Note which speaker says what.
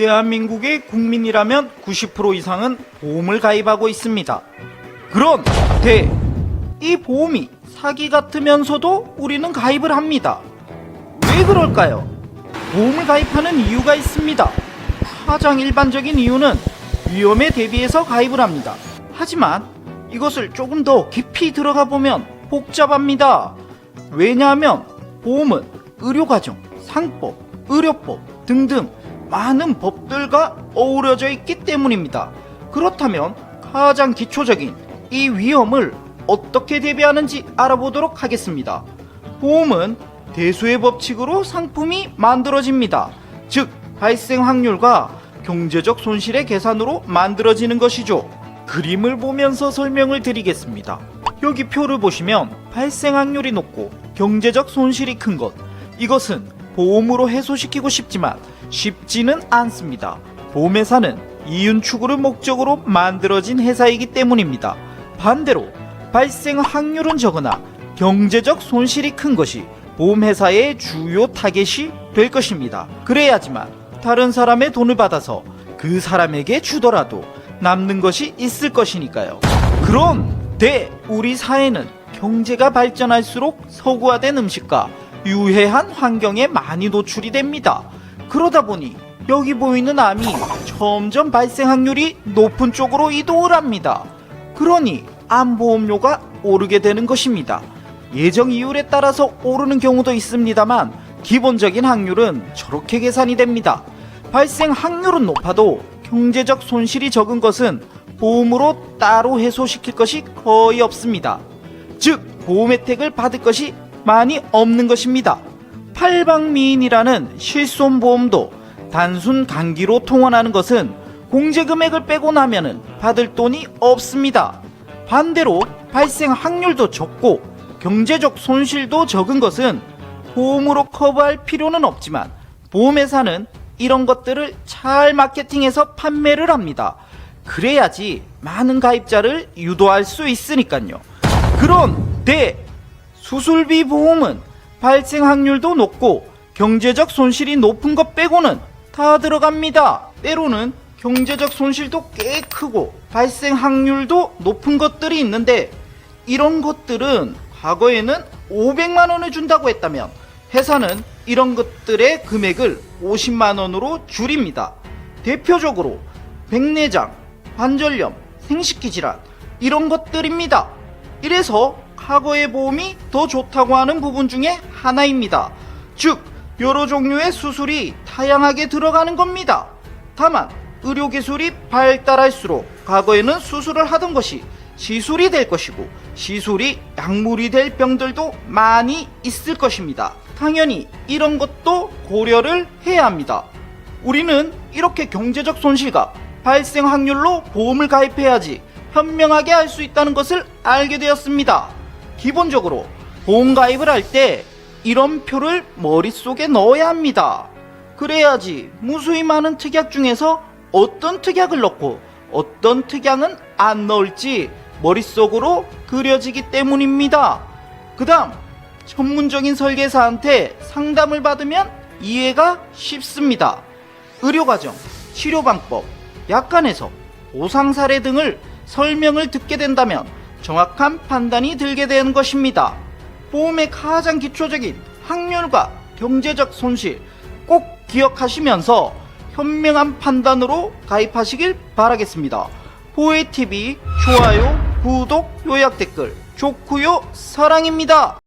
Speaker 1: 대한민국의 국민이라면 90% 이상은 보험을 가입하고 있습니다. 그런데 이 보험이 사기 같으면서도 우리는 가입을 합니다. 왜 그럴까요? 보험을 가입하는 이유가 있습니다. 가장 일반적인 이유는 위험에 대비해서 가입을 합니다. 하지만 이것을 조금 더 깊이 들어가 보면 복잡합니다. 왜냐하면 보험은 의료과정, 상법, 의료법 등등 많은 법들과 어우러져 있기 때문입니다. 그렇다면 가장 기초적인 이 위험을 어떻게 대비하는지 알아보도록 하겠습니다. 보험은 대수의 법칙으로 상품이 만들어집니다. 즉, 발생 확률과 경제적 손실의 계산으로 만들어지는 것이죠. 그림을 보면서 설명을 드리겠습니다. 여기 표를 보시면 발생 확률이 높고 경제적 손실이 큰 것. 이것은 보험으로 해소시키고 싶지만 쉽지는 않습니다. 보험회사는 이윤 추구를 목적으로 만들어진 회사이기 때문입니다. 반대로 발생 확률은 적으나 경제적 손실이 큰 것이 보험회사의 주요 타겟이 될 것입니다. 그래야지만 다른 사람의 돈을 받아서 그 사람에게 주더라도 남는 것이 있을 것이니까요. 그런데 우리 사회는 경제가 발전할수록 서구화된 음식과 유해한 환경에 많이 노출이 됩니다. 그러다 보니 여기 보이는 암이 점점 발생 확률이 높은 쪽으로 이동을 합니다. 그러니 암 보험료가 오르게 되는 것입니다. 예정 이율에 따라서 오르는 경우도 있습니다만 기본적인 확률은 저렇게 계산이 됩니다. 발생 확률은 높아도 경제적 손실이 적은 것은 보험으로 따로 해소시킬 것이 거의 없습니다. 즉 보험 혜택을 받을 것이 많이 없는 것입니다. 팔방미인이라는 실손보험도 단순 단기로 통원하는 것은 공제 금액을 빼고 나면은 받을 돈이 없습니다. 반대로 발생 확률도 적고 경제적 손실도 적은 것은 보험으로 커버할 필요는 없지만 보험회사는 이런 것들을 잘 마케팅해서 판매를 합니다. 그래야지 많은 가입자를 유도할 수 있으니까요. 그런데 수술비 보험은 발생 확률도 높고 경제적 손실이 높은 것 빼고는 다 들어갑니다. 때로는 경제적 손실도 꽤 크고 발생 확률도 높은 것들이 있는데 이런 것들은 과거에는 500만 원을 준다고 했다면 회사는 이런 것들의 금액을 50만 원으로 줄입니다. 대표적으로 백내장, 관절염, 생식기 질환 이런 것들입니다. 이래서 과거의 보험이 더 좋다고 하는 부분 중에 하나입니다. 즉 여러 종류의 수술이 다양하게 들어가는 겁니다. 다만 의료기술이 발달할수록 과거에는 수술을 하던 것이 시술이 될 것이고 시술이 약물이 될 병들도 많이 있을 것입니다. 당연히 이런 것도 고려를 해야 합니다. 우리는 이렇게 경제적 손실과 발생 확률로 보험을 가입해야지 현명하게 할 수 있다는 것을 알게 되었습니다. 기본적으로 보험 가입을 할 때 이런 표를 머릿속에 넣어야 합니다. 그래야지 무수히 많은 특약 중에서 어떤 특약을 넣고 어떤 특약은 안 넣을지 머릿속으로 그려지기 때문입니다. 그 다음 전문적인 설계사한테 상담을 받으면 이해가 쉽습니다. 의료과정, 치료방법, 약관에서 보상 사례 등을 설명을 듣게 된다면 정확한 판단이 들게 되는 것입니다. 보험의 가장 기초적인 확률과 경제적 손실 꼭 기억하시면서 현명한 판단으로 가입하시길 바라겠습니다. 보혜TV 좋아요, 구독, 요약 댓글 좋고요 사랑입니다.